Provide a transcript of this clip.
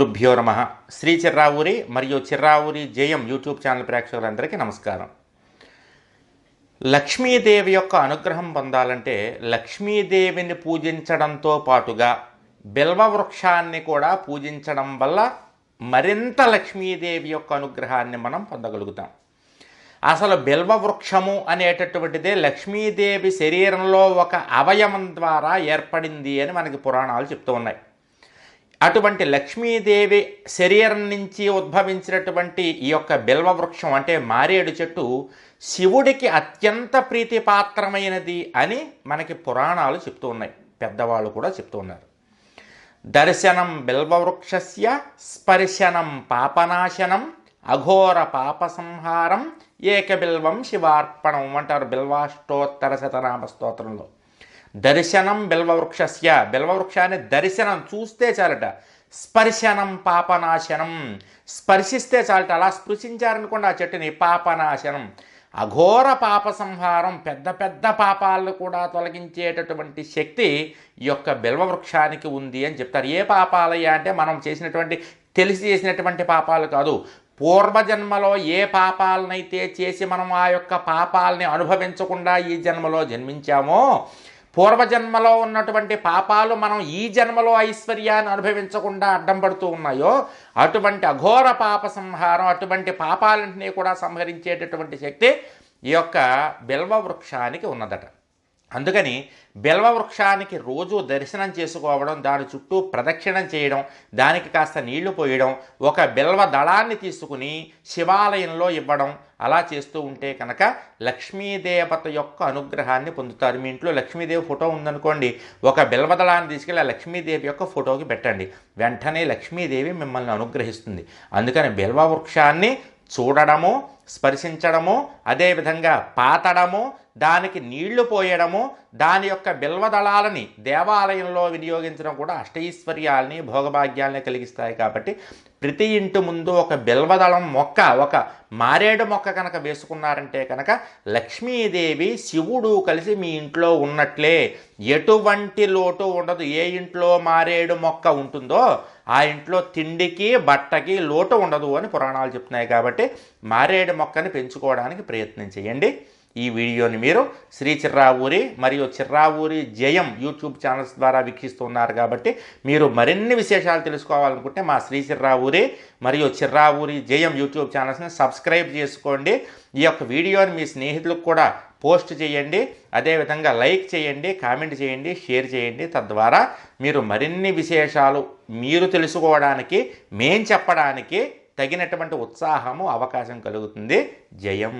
గురుభ్యో నమ. శ్రీ చిర్రావూరి మరియు చిర్రావూరి జయం యూట్యూబ్ ఛానల్ ప్రేక్షకులందరికీ నమస్కారం. లక్ష్మీదేవి యొక్క అనుగ్రహం పొందాలంటే లక్ష్మీదేవిని పూజించడంతో పాటుగా బిల్వ వృక్షాన్ని కూడా పూజించడం వల్ల మరింత లక్ష్మీదేవి యొక్క అనుగ్రహాన్ని మనం పొందగలుగుతాం. అసలు బిల్వ వృక్షము అనేటటువంటిదే లక్ష్మీదేవి శరీరంలో ఒక అవయవం ద్వారా ఏర్పడింది అని మనకి పురాణాలు చెప్తూ ఉన్నాయి. అటువంటి లక్ష్మీదేవి శరీరం నుంచి ఉద్భవించినటువంటి ఈ యొక్క బిల్వ వృక్షం అంటే మారేడు చెట్టు శివుడికి అత్యంత ప్రీతిపాత్రమైనది అని మనకి పురాణాలు చెప్తూ ఉన్నాయి. పెద్దవాళ్ళు కూడా చెప్తూ ఉన్నారు. దర్శనం బిల్వవృక్షస్య స్పర్శనం పాపనాశనం అఘోర పాప సంహారం ఏకబిల్వం శివార్పణం అంటారు బిల్వాష్టోత్తర శతనామ స్తోత్రంలో. దర్శనం బిల్వవృక్షస్య. బిల్వవృక్షాన్ని దర్శనం చూస్తే చాలట. స్పర్శనం పాపనాశనం. స్పర్శిస్తే చాలట. అలా స్పృశించారనుకోండి ఆ చెట్టుని పాపనాశనం. అఘోర పాప సంహారం పెద్ద పెద్ద పాపాలను కూడా తొలగించేటటువంటి శక్తి ఈ యొక్క బిల్వవృక్షానికి ఉంది అని చెప్తారు. ఏ పాపాలయ్యా అంటే మనం చేసినటువంటి తెలిసి చేసినటువంటి పాపాలు కాదు. పూర్వజన్మలో ఏ పాపాలనైతే చేసి మనం ఆ యొక్క పాపాలని అనుభవించకుండా ఈ జన్మలో జన్మించామో పూర్వజన్మలో ఉన్నటువంటి పాపాలు మనం ఈ జన్మలో ఐశ్వర్యాన్ని అనుభవించకుండా అడ్డం పడుతూ ఉన్నాయో అటువంటి అఘోర పాప సంహారం అటువంటి పాపాలన్నింటినీ కూడా సంహరించేటటువంటి శక్తి ఈ యొక్క బిల్వ వృక్షానికి ఉన్నదట. అందుకని బిల్వ వృక్షానికి రోజు దర్శనం చేసుకోవడం దాని చుట్టూ ప్రదక్షిణం చేయడం దానికి కాస్త నీళ్ళు పోయడం ఒక బిల్వ దళాన్ని తీసుకుని శివాలయంలో ఇవ్వడం అలా చేస్తూ ఉంటే కనుక లక్ష్మీదేవత యొక్క అనుగ్రహాన్ని పొందుతారు. మీ ఇంట్లో లక్ష్మీదేవి ఫోటో ఉందనుకోండి ఒక బిల్వదళాన్ని తీసుకెళ్ళి ఆ లక్ష్మీదేవి యొక్క ఫోటోకి పెట్టండి. వెంటనే లక్ష్మీదేవి మిమ్మల్ని అనుగ్రహిస్తుంది. అందుకని బిల్వ వృక్షాన్ని చూడడము స్పర్శించడము అదేవిధంగా పాతడము దానికి నీళ్ళు పోయడము దాని యొక్క బిల్వదళాలని దేవాలయంలో వినియోగించడం కూడా అష్టైశ్వర్యాల్ని భోగభాగ్యాల్ని కలిగిస్తాయి కాబట్టి ప్రతి ఇంటి ముందు ఒక బిల్వదళం మొక్క ఒక మారేడు మొక్క కనుక వేసుకున్నారంటే కనుక లక్ష్మీదేవి శివుడు కలిసి మీ ఇంట్లో ఉన్నట్లే ఎటువంటి లోటు ఉండదు. ఏ ఇంట్లో మారేడు మొక్క ఉంటుందో ఆ ఇంట్లో తిండికి బట్టకి లోటు ఉండదు అని పురాణాలు చెప్తున్నాయి కాబట్టి మారేడు మొక్కని పెంచుకోవడానికి ప్రయత్నం చేయండి. ఈ వీడియోని మీరు శ్రీ చిర్రావూరి మరియు చిర్రావూరి జయం యూట్యూబ్ ఛానల్స్ ద్వారా వీక్షిస్తున్నారు కాబట్టి మీరు మరిన్ని విశేషాలు తెలుసుకోవాలనుకుంటే మా శ్రీ చిర్రావూరి మరియు చిర్రావూరి జయం యూట్యూబ్ ఛానల్స్ని సబ్స్క్రైబ్ చేసుకోండి. ఈ యొక్క వీడియోని మీ స్నేహితులకు కూడా పోస్ట్ చేయండి. అదేవిధంగా లైక్ చేయండి కామెంట్ చేయండి షేర్ చేయండి. తద్వారా మీరు మరిన్ని విశేషాలు మీరు తెలుసుకోవడానికి మేం చెప్పడానికి తగినటువంటి ఉత్సాహము అవకాశం కలుగుతుంది. జయం.